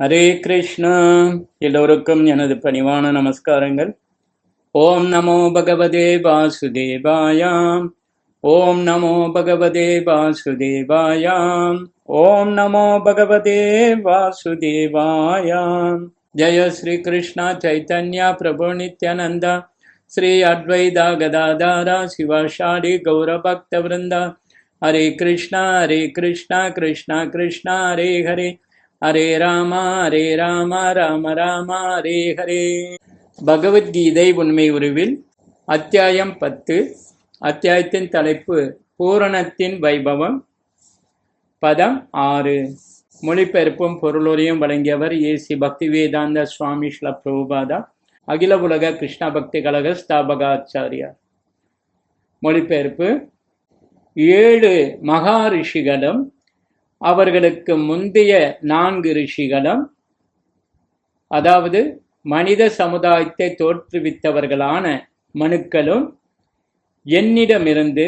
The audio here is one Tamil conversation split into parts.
ஹரே கிருஷ்ணா. எல்லோருக்கும் எனது பணிவான நமஸ்காரங்கள். ஓம் நமோ பகவதே வாசுதேவாயாம். ஓம் நமோ பகவதே வாசுதேவாயாம். ஓம் நமோ பகவதே வாசுதேவாயாம். ஜெய ஸ்ரீ கிருஷ்ணா சைத்தன்யா பிரபு நித்யானந்தா. ஸ்ரீ அத்வைதா கதாதாரா சிவாஷாடி கௌரபக்த விருந்தா ஹரே கிருஷ்ணா ஹரே கிருஷ்ணா கிருஷ்ணா கிருஷ்ணா ஹரே ஹரே. ஹரே ராமா ஹரே ராமா ராம ராமா ஹரே ஹரே. பகவத்கீதை உண்மை உருவில் அத்தியாயம் பத்து அத்தியாயத்தின் தலைப்பு பூரணத்தின் வைபவம் பதம் ஆறு. மொழிபெயர்ப்பும் பொருளுரையும் வழங்கியவர் ஏசி பக்தி வேதாந்த சுவாமி ஸ்ல பிரபுபாதா அகில உலக கிருஷ்ண பக்தி கழக ஸ்தாபகாச்சாரியார். மொழிபெயர்ப்பு ஏழு மகா ரிஷிகளும் அவர்களுக்கு முந்தைய நான்கு ரிஷிகளும் அதாவது மனித சமுதாயத்தை தோற்றுவித்தவர்களான மனுக்களும் என்னிடமிருந்து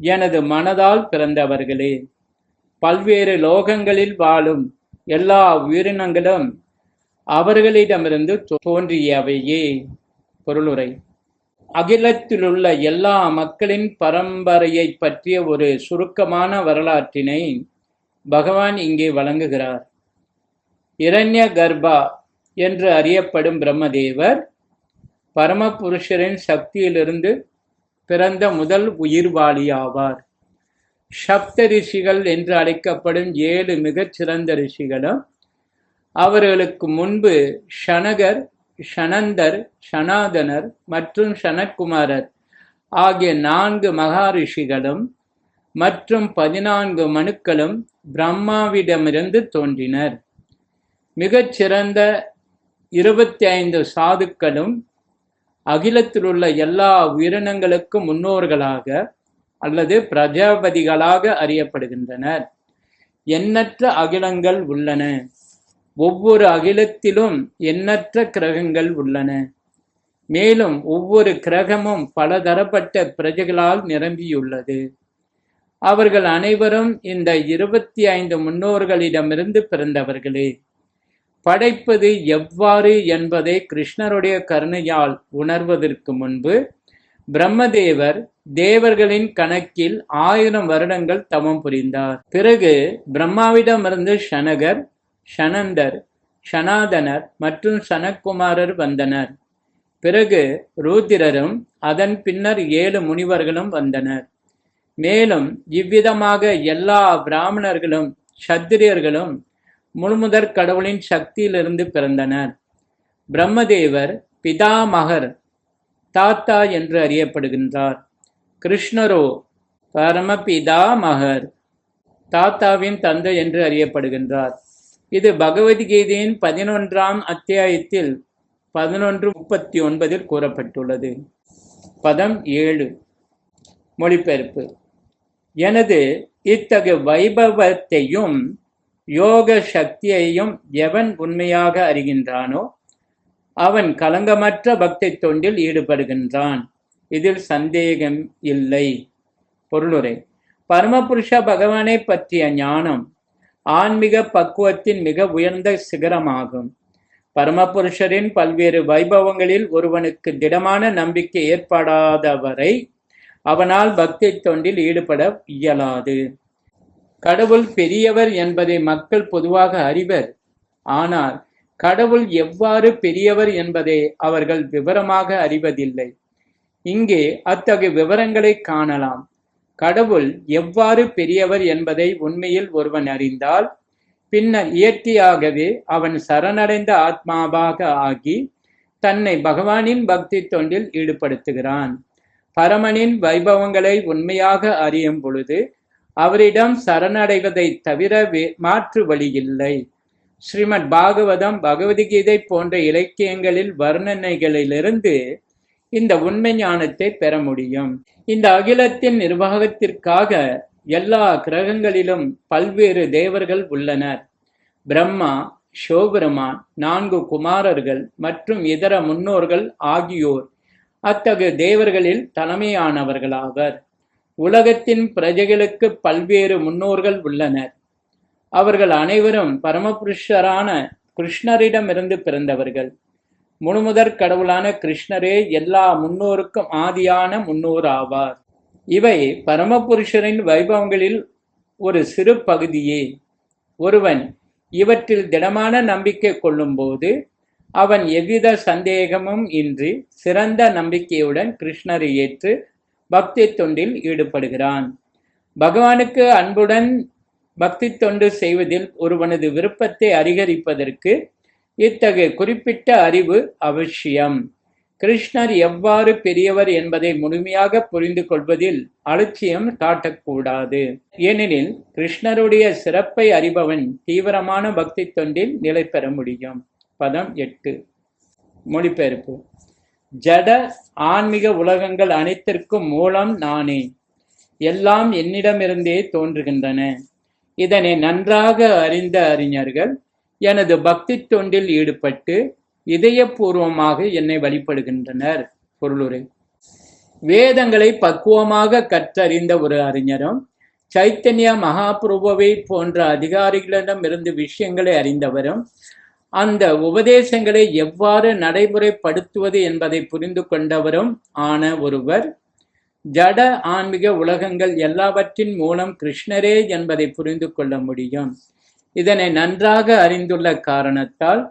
எனது மனதால் பிறந்தவர்களே. பல்வேறு லோகங்களில் வாழும் எல்லா உயிரினங்களும் அவர்களிடமிருந்து தோன்றியவையே. பொருளுரை. அகிலத்திலுள்ள எல்லா மக்களின் பரம்பரையை பற்றிய ஒரு சுருக்கமான வரலாற்றினை பகவான் இங்கே வழங்குகிறார். இரண்ய கர்ப்பா என்று அறியப்படும் பிரம்மதேவர் பரமபுருஷரின் சக்தியிலிருந்து பிறந்த முதல் உயிர்வாளி ஆவார் சப்த ரிஷிகள் என்று அழைக்கப்படும் ஏழு மிகச்சிறந்த ரிஷிகளும் அவர்களுக்கு முன்பு ஷனகர் ஷனந்தர் ஷனாதனர் மற்றும் ஷனக்குமாரர் ஆகிய நான்கு மகாரிஷிகளும் மற்றும் பதினான்கு மனுக்களும் பிரம்மாவிடமிருந்து தோன்றினர். மிகச்சிறந்த இருபத்தி ஐந்து சாதுக்களும் அகிலத்திலுள்ள எல்லா உயிரினங்களுக்கும் முன்னோர்களாக அல்லது பிரஜாபதிகளாக அறியப்படுகின்றனர். எண்ணற்ற அகிலங்கள் உள்ளன. ஒவ்வொரு அகிலத்திலும் எண்ணற்ற கிரகங்கள் உள்ளன. மேலும் ஒவ்வொரு கிரகமும் பலதரப்பட்ட பிரஜைகளால் நிரம்பியுள்ளது. அவர்கள் அனைவரும் இந்த இருபத்தி ஐந்து முன்னோர்களிடமிருந்து பிறந்தவர்களே. படைப்பது எவ்வாறு என்பதை கிருஷ்ணருடைய கருணையால் உணர்வதற்கு முன்பு பிரம்மதேவர் தேவர்களின் கணக்கில் ஆயிரம் வருடங்கள் தவம் புரிந்தார். பிறகு பிரம்மாவிடமிருந்து ஷனகர் ஷனந்தர் ஷனாதனர் மற்றும் சனக்குமாரர் வந்தனர். பிறகு ரூத்திரரும் அதன் பின்னர் ஏழு முனிவர்களும் வந்தனர். மேலும் இவ்விதமாக எல்லா பிராமணர்களும் சத்திரியர்களும் முழுமுதற் கடவுளின் சக்தியிலிருந்து பிறந்தனர். பிரம்மதேவர் பிதாமகர் தாத்தா என்று அறியப்படுகின்றார். கிருஷ்ணரோ பரமபிதாமகர் தாத்தாவின் தந்தை என்று அறியப்படுகின்றார். இது பகவத்கீதையின் பதினொன்றாம் அத்தியாயத்தில் பதினொன்று முப்பத்தி ஒன்பதில் கூறப்பட்டுள்ளது. பதம் ஏழு. மொழிபெயர்ப்பு. எனது இத்தகு வைபவத்தையும் யோக சக்தியையும் எவன் உண்மையாக அறிகின்றானோ அவன் கலங்கமற்ற பக்தி தொண்டில் ஈடுபடுகின்றான். இதில் சந்தேகம் இல்லை. பொருளுரை பரமபுருஷ பகவானை பற்றிய ஞானம் ஆன்மீக பக்குவத்தின் மிக உயர்ந்த சிகரமாகும். பரமபுருஷரின் பல்வேறு வைபவங்களில் ஒருவனுக்கு திடமான நம்பிக்கை ஏற்படாதவரை அவனால் பக்தி தொண்டில் ஈடுபட இயலாது. கடவுள் பெரியவர் என்பதை மக்கள் பொதுவாக அறிவர். ஆனால் கடவுள் எவ்வாறு பெரியவர் என்பதை அவர்கள் விவரமாக அறிவதில்லை. இங்கே அத்தகைய விவரங்களை காணலாம். கடவுள் எவ்வாறு பெரியவர் என்பதை உண்மையில் ஒருவன் அறிந்தால் பின்னர் இயற்கையாகவே அவன் சரணடைந்த ஆத்மாவாக ஆகி தன்னை பகவானின் பக்தி தொண்டில் ஈடுபடுத்துகிறான். பரமனின் வைபவங்களை உண்மையாக அறியும் பொழுது அவரிடம் சரணடைவதை தவிர மாற்று வழி இல்லை. ஸ்ரீமத் பாகவதம் பகவத்கீதை போன்ற இலக்கியங்களில் வர்ணனைகளிலிருந்து இந்த உண்மை ஞானத்தை பெற முடியும். இந்த அகிலத்தின் நிர்வாகத்திற்காக எல்லா கிரகங்களிலும் பல்வேறு தேவர்கள் உள்ளனர். பிரம்மா சிவபெருமான் நான்கு குமாரர்கள் மற்றும் இதர முன்னோர்கள் ஆகியோர் அத்தகு தேவர்களில் தலைமையானவர்களாவர். உலகத்தின் பிரஜைகளுக்கு பல்வேறு முன்னோர்கள் உள்ளனர். அவர்கள் அனைவரும் பரமபுருஷரான கிருஷ்ணரிடமிருந்து பிறந்தவர்கள். முழுமுதற் கடவுளான கிருஷ்ணரே எல்லா முன்னோருக்கும் ஆதியான முன்னோர் ஆவார். இவை பரமபுருஷரின் வைபவங்களில் ஒரு சிறு பகுதியே. ஒருவன் இவற்றில் திடமான நம்பிக்கை கொள்ளும்போது அவன் எவ்வித சந்தேகமும் இன்றி சிறந்த நம்பிக்கையுடன் கிருஷ்ணரை ஏற்று பக்தி தொண்டில் ஈடுபடுகிறான். பகவானுக்கு அன்புடன் பக்தி தொண்டு செய்வதில் ஒருவனது விருப்பத்தை அதிகரிப்பதற்கு இத்தகைய குறிப்பிட்ட அறிவு அவசியம். கிருஷ்ணர் எவ்வாறு பெரியவர் என்பதை முழுமையாக புரிந்து கொள்வதில் அலட்சியம் காட்டக்கூடாது. ஏனெனில் கிருஷ்ணருடைய சிறப்பை அறிபவன் தீவிரமான பக்தி தொண்டில் நிலை பெற முடியும். பதம் எட்டு. மொழிபெயர்ப்பு. ஜட ஆன்மீக உலகங்கள் அனைத்திற்கும் மூலம் நானே. எல்லாம் என்னிடமிருந்தே தோன்றுகின்றன. இதனை நன்றாக அறிந்த அறிஞர்கள் எனது பக்தி தொண்டில் ஈடுபட்டு இதயபூர்வமாக என்னை வழிபடுகின்றனர். பொருளுரை. வேதங்களை பக்குவமாக கற்றறிந்த ஒரு அறிஞரும் சைத்தன்ய மகாபிரபுவை போன்ற அதிகாரிகளிடம் இருந்து விஷயங்களை அறிந்தவரும் அந்த உபதேசங்களை எவ்வாறு நடைமுறைப்படுத்துவது என்பதை புரிந்து கொண்டவரும் ஆன ஒருவர். ஜட ஆன்மீக உலகங்கள் எல்லாவற்றின் மூலம் கிருஷ்ணரே என்பதை புரிந்து கொள்ள முடியும். இதனை நன்றாக அறிந்துள்ள காரணத்தால்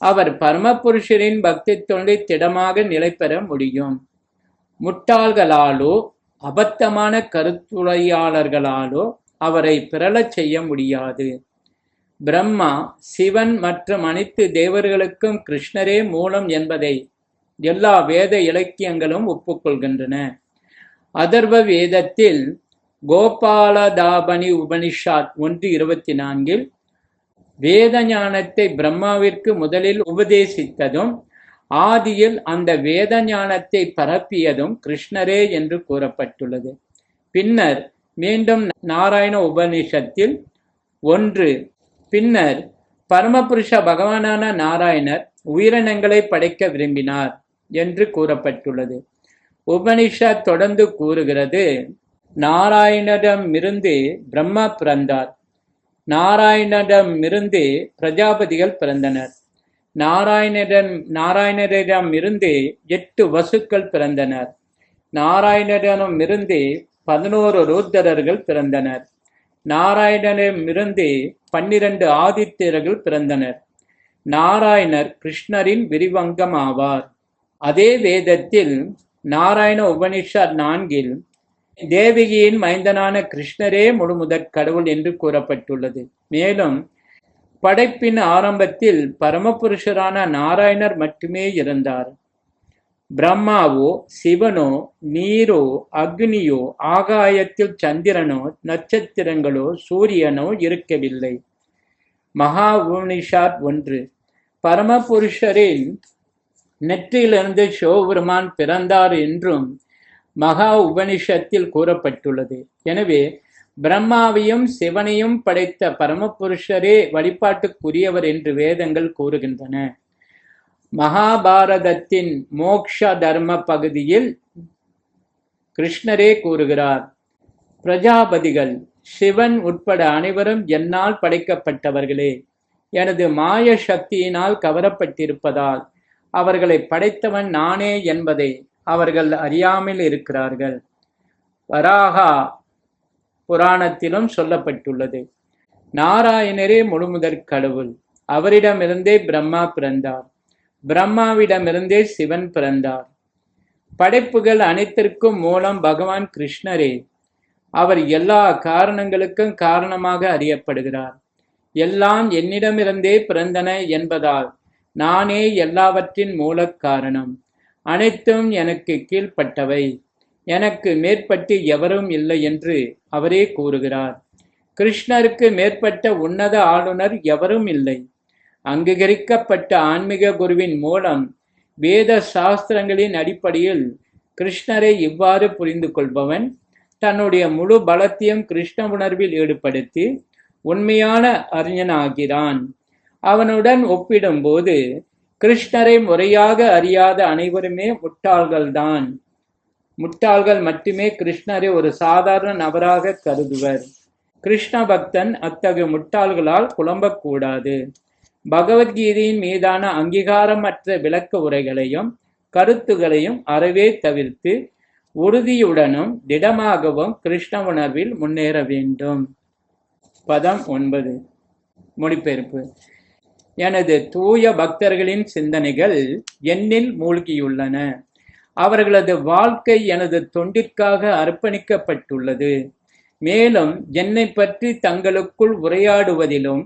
அவர் பரமபுருஷரின் பக்தி தொண்டை திடமாக நிலை பெற முடியும். முட்டாள்களாலோ அபத்தமான கருத்துரையாளர்களாலோ அவரை பிறழச் செய்ய முடியாது. பிரம்மா சிவன் மற்றும் அனைத்து தேவர்களுக்கும் கிருஷ்ணரே மூலம் என்பதை எல்லா வேத இலக்கியங்களும் ஒப்புக்கொள்கின்றன. அதர்வ வேதத்தில் கோபாலதாபனி உபனிஷாத் ஒன்று இருபத்தி நான்கில் வேத ஞானத்தை பிரம்மாவிற்கு முதலில் உபதேசித்ததும் ஆதியில் அந்த வேத ஞானத்தை பரப்பியதும் கிருஷ்ணரே என்று கூறப்பட்டுள்ளது. பின்னர் மீண்டும் நாராயண உபனிஷத்தில் ஒன்று பின்னர் பரமபுருஷ பகவானான நாராயணர் உயிரினங்களை படைக்க விரும்பினார் என்று கூறப்பட்டுள்ளது. உபனிஷத் தொடர்ந்து கூறுகிறது நாராயணரிடமிருந்து பிரம்மா பிறந்தார். நாராயணரிடமிருந்து பிரஜாபதிகள் பிறந்தனர். நாராயணரிடம் நாராயணரிடம் இருந்து எட்டு வசுக்கள் பிறந்தனர். நாராயணரிடம் இருந்து பதினோரு ரூத்தரர்கள் பிறந்தனர். நாராயணனிடமிருந்து பன்னிரண்டு ஆதித்யர்கள் பிறந்தனர். நாராயணர் கிருஷ்ணரின் விரிவங்கம் ஆவார் அதே வேதத்தில் நாராயண உபனிஷத் நான்கில் தேவகியின் மைந்தனான கிருஷ்ணரே முழுமுதற் கடவுள் என்று கூறப்பட்டுள்ளது. மேலும் படைப்பின் ஆரம்பத்தில் பரமபுருஷரான நாராயணர் மட்டுமே இருந்தார். பிரம்மாவோ சிவனோ நீரோ அக்னியோ ஆகாயத்தில் சந்திரனோ நட்சத்திரங்களோ சூரியனோ இருக்கவில்லை. மகா உபனிஷாத் ஒன்று. பரமபுருஷரின் நெற்றியிலிருந்து சிவபெருமான் பிறந்தார் என்றும் மகா உபனிஷத்தில் கூறப்பட்டுள்ளது. எனவே பிரம்மாவையும் சிவனையும் படைத்த பரமபுருஷரே வழிபாட்டுக்குரியவர் என்று வேதங்கள் கூறுகின்றன. மகாபாரதத்தின் மோக்ஷ தர்ம பகுதியில் கிருஷ்ணரே கூறுகிறார் பிரஜாபதிகள் சிவன் உட்பட அனைவரும் என்னால் படைக்கப்பட்டவர்களே எனது மாய சக்தியினால் கவரப்பட்டிருப்பதால் அவர்களை படைத்தவன் நானே என்பதை அவர்கள் அறியாமல் இருக்கிறார்கள். வராகா புராணத்திலும் சொல்லப்பட்டுள்ளது நாராயணரே முழுமுதற் கடவுள் அவரிடமிருந்தே பிரம்மா பிறந்தார். பிரம்மாவிடமிருந்தே சிவன் பிறந்தார். படைப்புகள் அனைத்திற்கும் மூலம் பகவான் கிருஷ்ணரே அவர் எல்லா காரணங்களுக்கும் காரணமாக அறியப்படுகிறார். எல்லாம் என்னிடமிருந்தே பிறந்தன என்பதால் நானே எல்லாவற்றின் மூல காரணம். அனைத்தும் எனக்கு கீழ்ப்பட்டவை. எனக்கு மேற்பட்டு எவரும் இல்லை என்று அவரே கூறுகிறார். கிருஷ்ணருக்கு மேற்பட்ட உன்னத ஆளுநர் எவரும் இல்லை. அங்கீகரிக்கப்பட்ட ஆன்மீக குருவின் மூலம் வேத சாஸ்திரங்களின் அடிப்படையில் கிருஷ்ணரை இவ்வாறு புரிந்து கொள்பவன் தன்னுடைய முழு பலத்தையும் கிருஷ்ண உணர்வில் ஈடுபடுத்தி உண்மையான அறிஞனாகிறான். அவனுடன் ஒப்பிடும்போது கிருஷ்ணரை முறையாக அறியாத அனைவருமே முட்டாள்கள்தான். முட்டாள்கள் மட்டுமே கிருஷ்ணரை ஒரு சாதாரண நபராக கருதுவர். கிருஷ்ண பக்தன் அத்தகைய முட்டாள்களால் குழம்பக்கூடாது. பகவத்கீதையின் மீதான அங்கீகாரமற்ற விளக்க உரைகளையும் கருத்துகளையும் அறவே தவிர்த்து உறுதியுடனும் திடமாகவும் கிருஷ்ண உணர்வில் முன்னேற வேண்டும். பதம் ஒன்பது. மொழிபெயர்ப்பு எனது தூய பக்தர்களின் சிந்தனைகள் என்னில் மூழ்கியுள்ளன. அவர்களது வாழ்க்கை எனது தொண்டிற்காக அர்ப்பணிக்கப்பட்டுள்ளது. மேலும் என்னை பற்றி தங்களுக்குள் உரையாடுவதிலும்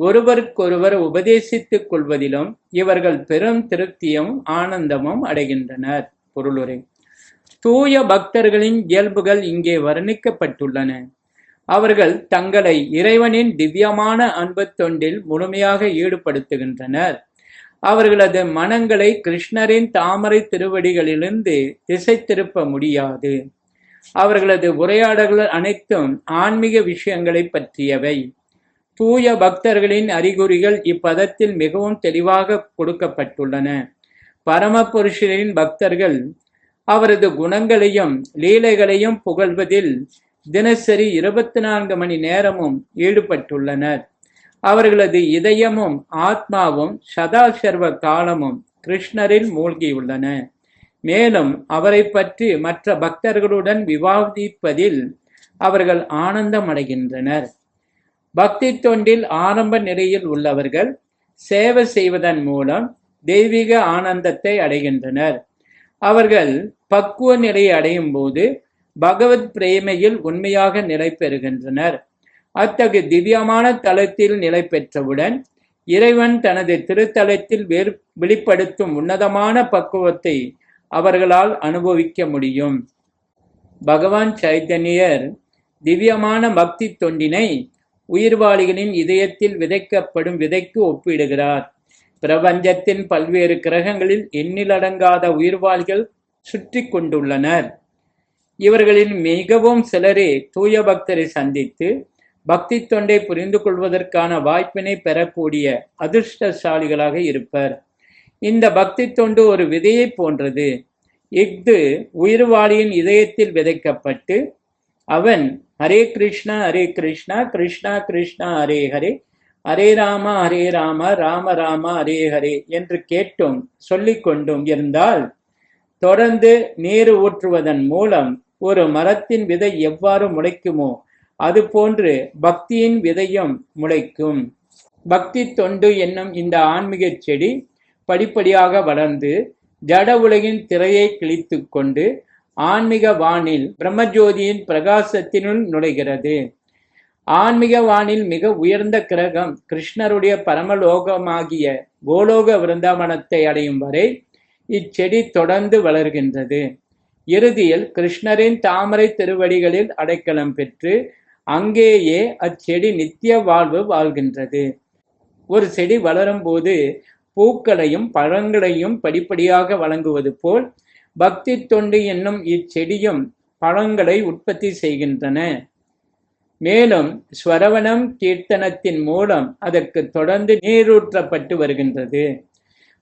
ஒருவருக்கொருவர் உபதேசித்துக் கொள்வதிலும் இவர்கள் பெரும் திருப்தியும் ஆனந்தமும் அடைகின்றனர். பொருளுரை. தூய பக்தர்களின் இயல்புகள் இங்கே வர்ணிக்கப்பட்டுள்ளன. அவர்கள் தங்களை இறைவனின் திவ்யமான அன்பு தொண்டில் முழுமையாக ஈடுபடுத்துகின்றனர். அவர்களது மனங்களை கிருஷ்ணரின் தாமரை திருவடிகளிலிருந்து திசை திருப்ப முடியாது. அவர்களது உரையாடல்கள் அனைத்தும் ஆன்மீக விஷயங்களை பற்றியவை. தூய பக்தர்களின் அறிகுறிகள் இப்பதத்தில் மிகவும் தெளிவாக கொடுக்கப்பட்டுள்ளன. பரமபுருஷரின் பக்தர்கள் அவரது குணங்களையும் லீலைகளையும் புகழ்வதில் தினசரி இருபத்தி நான்கு மணி நேரமும் ஈடுபட்டுள்ளனர். அவர்களது இதயமும் ஆத்மாவும் சதா சர்வ காலமும் கிருஷ்ணரில் மூழ்கியுள்ளன. மேலும் அவரை பற்றி மற்ற பக்தர்களுடன் விவாதிப்பதில் அவர்கள் ஆனந்தம் அடைகின்றனர் பக்தி தொண்டில் ஆரம்ப நிலையில் உள்ளவர்கள் சேவை செய்வதன் மூலம் தெய்வீக ஆனந்தத்தை அடைகின்றனர். அவர்கள் பக்குவ நிலையை அடையும் போது பகவத் பிரேமையில் உண்மையாக நிலை பெறுகின்றனர். அத்தகு திவ்யமான தலத்தில் நிலை பெற்றவுடன் இறைவன் தனது திருத்தலத்தில் வேறு வெளிப்படுத்தும் உன்னதமான பக்குவத்தை அவர்களால் அனுபவிக்க முடியும். பகவான் சைத்தன்யர் திவ்யமான பக்தி தொண்டினை உயிர்வாளிகளின் இதயத்தில் விதைக்கப்படும் விதைக்கு ஒப்பிடுகிறார். பிரபஞ்சத்தின் பல்வேறு கிரகங்களில் எண்ணிலடங்காத உயிர்வாளிகள் சுற்றி கொண்டுள்ளனர். இவர்களில் மிகவும் சிலரே தூய பக்தரை சந்தித்து பக்தி தொண்டை புரிந்து கொள்வதற்கான வாய்ப்பினை பெறக்கூடிய அதிர்ஷ்டசாலிகளாக இருப்பர். இந்த பக்தி தொண்டு ஒரு விதையை போன்றது. இஃது உயிர்வாளியின் இதயத்தில் விதைக்கப்பட்டு அவன் ஹரே கிருஷ்ணா ஹரே கிருஷ்ணா கிருஷ்ணா கிருஷ்ணா ஹரே ஹரே ஹரே ராம ஹரே ராம ராம ராம ஹரே ஹரே என்று கேட்டும் சொல்லிக்கொண்டும் இருந்தால் தொடர்ந்து நீர் ஊற்றுவதன் மூலம் ஒரு மரத்தின் விதை எவ்வாறு முளைக்குமோ அது போன்று பக்தியின் விதையும் முளைக்கும். பக்தி தொண்டு என்னும் இந்த ஆன்மீக செடி படிப்படியாக வளர்ந்து ஜட உலகின் திரையை கிழித்து கொண்டு ஆன்மீக வானில் பிரம்மஜோதியின் பிரகாசத்தினுள் நுழைகிறது. ஆன்மீக வானில் மிக உயர்ந்த கிரகம் கிருஷ்ணருடைய பரமலோகமாகிய கோலோக விருந்தாவனத்தை அடையும் வரை இச்செடி தொடர்ந்து வளர்கின்றது. இறுதியில் கிருஷ்ணரின் தாமரை திருவடிகளில் அடைக்கலம் பெற்று அங்கேயே அச்செடி நித்திய வாழ்வு வாழ்கின்றது. ஒரு செடி வளரும் போது பூக்களையும் பழங்களையும் படிப்படியாக வழங்குவது போல் பக்தி தொண்டு என்னும் இச்செடியும் பழங்களை உற்பத்தி செய்கின்றன. மேலும் ஸ்வரவணம் கீர்த்தனத்தின் மூலம் அதற்கு தொடர்ந்து நீரூற்றப்பட்டு வருகின்றது.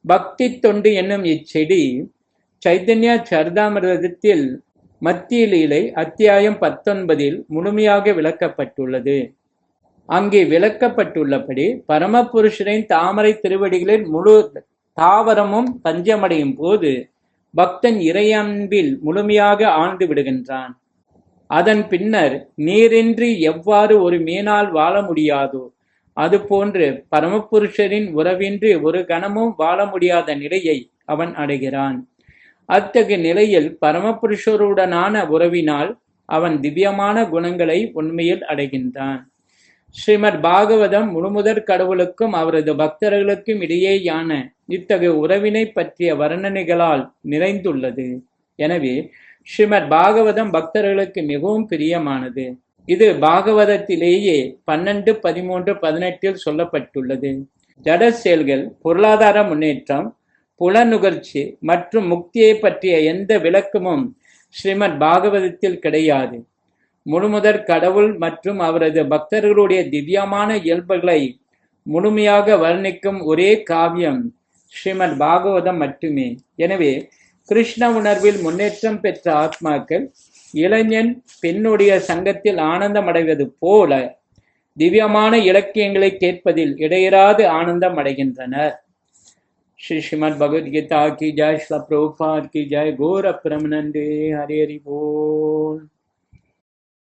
பக்தி தொண்டு என்னும் இச்செடி சைதன்யா சரதாமிரதத்தில் மத்திய லீலை அத்தியாயம் பத்தொன்பதில் முழுமையாக விளக்கப்பட்டுள்ளது. அங்கே விளக்கப்பட்டுள்ளபடி பரமபுருஷரின் தாமரை திருவடிகளில் முழு தாவரமும் பஞ்சமடையும் போது பக்தன் இறையன்பில் முழுமையாக ஆழ்ந்து விடுகின்றான். அதன் பின்னர் நீரின்றி எவ்வாறு ஒரு மீனால் வாழ முடியாதோ அதுபோன்று பரமபுருஷரின் உறவின்றி ஒரு கணமும் வாழ முடியாத நிலையை அவன் அடைகிறான். அத்தகு நிலையில் பரமபுருஷருடனான உறவினால் அவன் திவ்யமான குணங்களை உண்மையில் அடைகின்றான். ஸ்ரீமத் பாகவதம் முழுமுதற் கடவுளுக்கும் அவரது பக்தர்களுக்கும் இடையேயான இத்தகைய உறவினை பற்றிய வர்ணனைகளால் நிறைந்துள்ளது. எனவே ஸ்ரீமத் பாகவதம் பக்தர்களுக்கு மிகவும் பிரியமானது. இது பாகவதத்திலேயே பன்னெண்டு பதிமூன்று பதினெட்டில் சொல்லப்பட்டுள்ளது. ஜட செயல்கள் பொருளாதார முன்னேற்றம் புலநுகர்ச்சி மற்றும் முக்தியை பற்றிய எந்த விளக்கமும் ஸ்ரீமத் பாகவதத்தில் கிடையாது. முழுமுதற் கடவுள் மற்றும் அவரது பக்தர்களுடைய திவ்யமான இயல்புகளை முழுமையாக வர்ணிக்கும் ஒரே காவியம் ஸ்ரீமத் பாகவதம் மட்டுமே எனவே கிருஷ்ண உணர்வில் முன்னேற்றம் பெற்ற ஆத்மாக்கள் இளைஞன் பெண்ணுடைய சங்கத்தில் ஆனந்தம் அடைவது போல திவ்யமான இலக்கியங்களை கேட்பதில் இடையராது ஆனந்தம் அடைகின்றனர் श्री श्रीमद भगवद गीता की जय श्री प्रभुपाद की जय गौर प्रमनंदे हरे हरि बोल